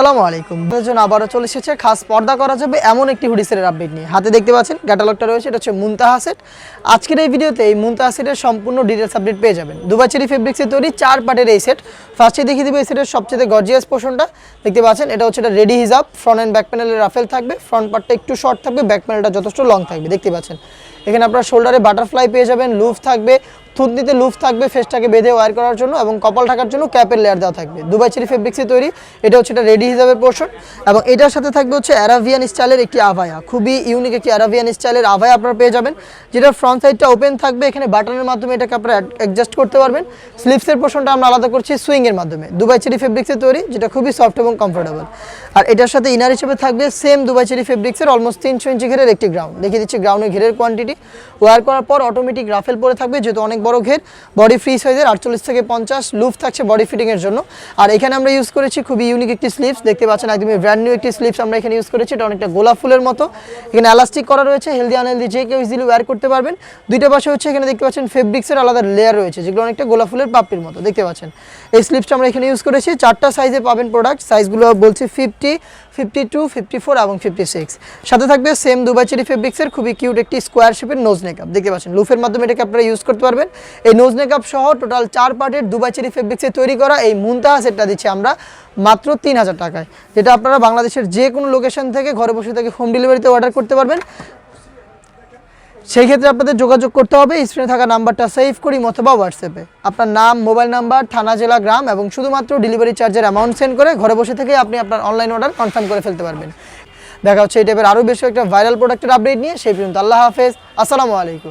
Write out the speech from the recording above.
আসসালামু আলাইকুম। জন্য আবারও চলে এসেছে। খাস পর্দা করা যাবে এমন একটি হুডি আপডেট নিয়ে। হাতে দেখতে পাচ্ছেন, ক্যাটালগটা রয়েছে, এটা হচ্ছে মুনতাহা সেট। আজকের এই ভিডিওতে এই মুনতাহা সেটের সম্পূর্ণ ডিটেলস আপডেট পেয়ে যাবেন। দুবাচেরি ফেব্রিক্সে তৈরি চার পার্টের এই সেট। ফার্স্টে দেখিয়ে দেবো এই সেটের সবচেয়ে গর্জিয়াস পোর্শনটা দেখতে পাচ্ছেন, এটা হচ্ছে এটা রেডি হিজাব ফ্রন্ট অ্যান্ড ব্যাক প্যানেলের রাফেল থাকবে। ফ্রন্ট পার্টটা একটু শর্ট থাকবে ব্যাক প্যানেলটা যথেষ্ট লং থাকবে। দেখতে পাচ্ছেন, এখানে আপনার শোল্ডারে বাটারফ্লাই পেয়ে যাবেন লুফ থাকবে। থুতনিতে লুফ থাকবে ফেসটাকে বেঁধে ওয়ার করার জন্য এবং কপাল ঢাকার জন্য ক্যাপের লেয়ার দেওয়া থাকবে। দুবাই চেরি ফেব্রিক্সে তৈরি। এটা হচ্ছে এটা রেডি হিসাবে পোর্শন এবং এটার সাথে থাকবে হচ্ছে অ্যারাভিয়ান স্টাইলের একটি আভায়া। খুবই ইউনিক একটি অ্যারাভিয়ান স্টাইলের আভায়া আপনারা পেয়ে যাবেন যেটা ফ্রন্ট সাইডটা ওপেন থাকবে। এখানে বাটনের মাধ্যমে এটাকে আপনারা অ্যাডজাস্ট করতে পারবেন। স্লিপসের পোর্শনটা আমরা আলাদা করছি সুইংয়ের মাধ্যমে। দুবাই চেরি ফেব্রিক্সে তৈরি, যেটা খুবই সফট এবং কমফোর্টেবল আর এটার সাথে ইনার হিসেবে থাকবে সেম দুবাই চেরি ফেব্রিক্সের অলমোস্ট তিনশো ইঞ্চি ঘেরের একটি গ্রাউন্ড দেখিয়ে দিচ্ছি গ্রাউন্ডের ঘেরের কোয়ান্টিটি ওয়ার করার পর অটোমেটিক রাফেল পরে থাকবে, যেহেতু অনেক বড় ঘের বডি ফ্রি সাইজের আটচল্লিশ থেকে পঞ্চাশ লুফ থাকছে বডি ফিটিংয়ের জন্য। আর এখানে আমরা ইউজ করেছি খুবই ইউনিক একটি স্লিপস দেখতে পাচ্ছেন একদমই ব্র্যান্ড নিউ একটি স্লিপস আমরা এখানে ইউজ করেছি, এটা অনেকটা গোলাপ ফুলের মতো। এখানে এলাস্টিক করা রয়েছে হেলদি আনহেলদি যে কেউ ইজিলি ওয়্যার করতে পারবেন। দুইটা পাশে হচ্ছে এখানে দেখতে পাচ্ছেন ফেব্রিক্সের আলাদা লেয়ার রয়েছে, যেগুলো অনেকটা গোলাপ ফুলের পাপড়ির মতো, দেখতে পাচ্ছেন। এই স্লিপসটা আমরা এখানে ইউজ করেছি, চারটা সাইজে পাবেন প্রোডাক্ট সাইজগুলো বলছি fifty fifty two fifty four এবং ফিফটি সিক্স সাথে থাকবে সেম দুবাই চেরি ফেব্রিক্সের খুবই কিউট একটি স্কোয়ার শেপের নোজ নেকআপ দেখতে পাচ্ছেন। লুফের মাধ্যমে এটাকে আপনারা ইউজ করতে পারবেন। এই নোজ নেকআপ সহ টোটাল চার পার্টের দুবাই চেরি ফেব্রিক্সে তৈরি করা এই মুনতাহা সেটটা দিচ্ছি আমরা মাত্র তিন হাজার টাকায়। যেটা আপনারা বাংলাদেশের যে কোনো লোকেশন থেকে ঘরে বসে থেকে হোম ডেলিভারিতে অর্ডার করতে পারবেন। সেই ক্ষেত্রে আপনাদের যোগাযোগ করতে হবে স্ক্রিনে থাকা নাম্বারটা সেভ করি অথবা হোয়াটসঅ্যাপে আপনার নাম মোবাইল নাম্বার থানা, জেলা, গ্রাম এবং শুধুমাত্র ডেলিভারি চার্জের অ্যামাউন্ট সেন্ড করে ঘরে বসে থেকে আপনি আপনার অনলাইন অর্ডার কনফার্ম করে ফেলতে পারবেন। দেখা হচ্ছে এই টাইপের আরও বেশি একটা ভাইরাল প্রোডাক্টের আপডেট নিয়ে, সেই পর্যন্ত আল্লাহ হাফেজ, আসসালামু আলাইকুম।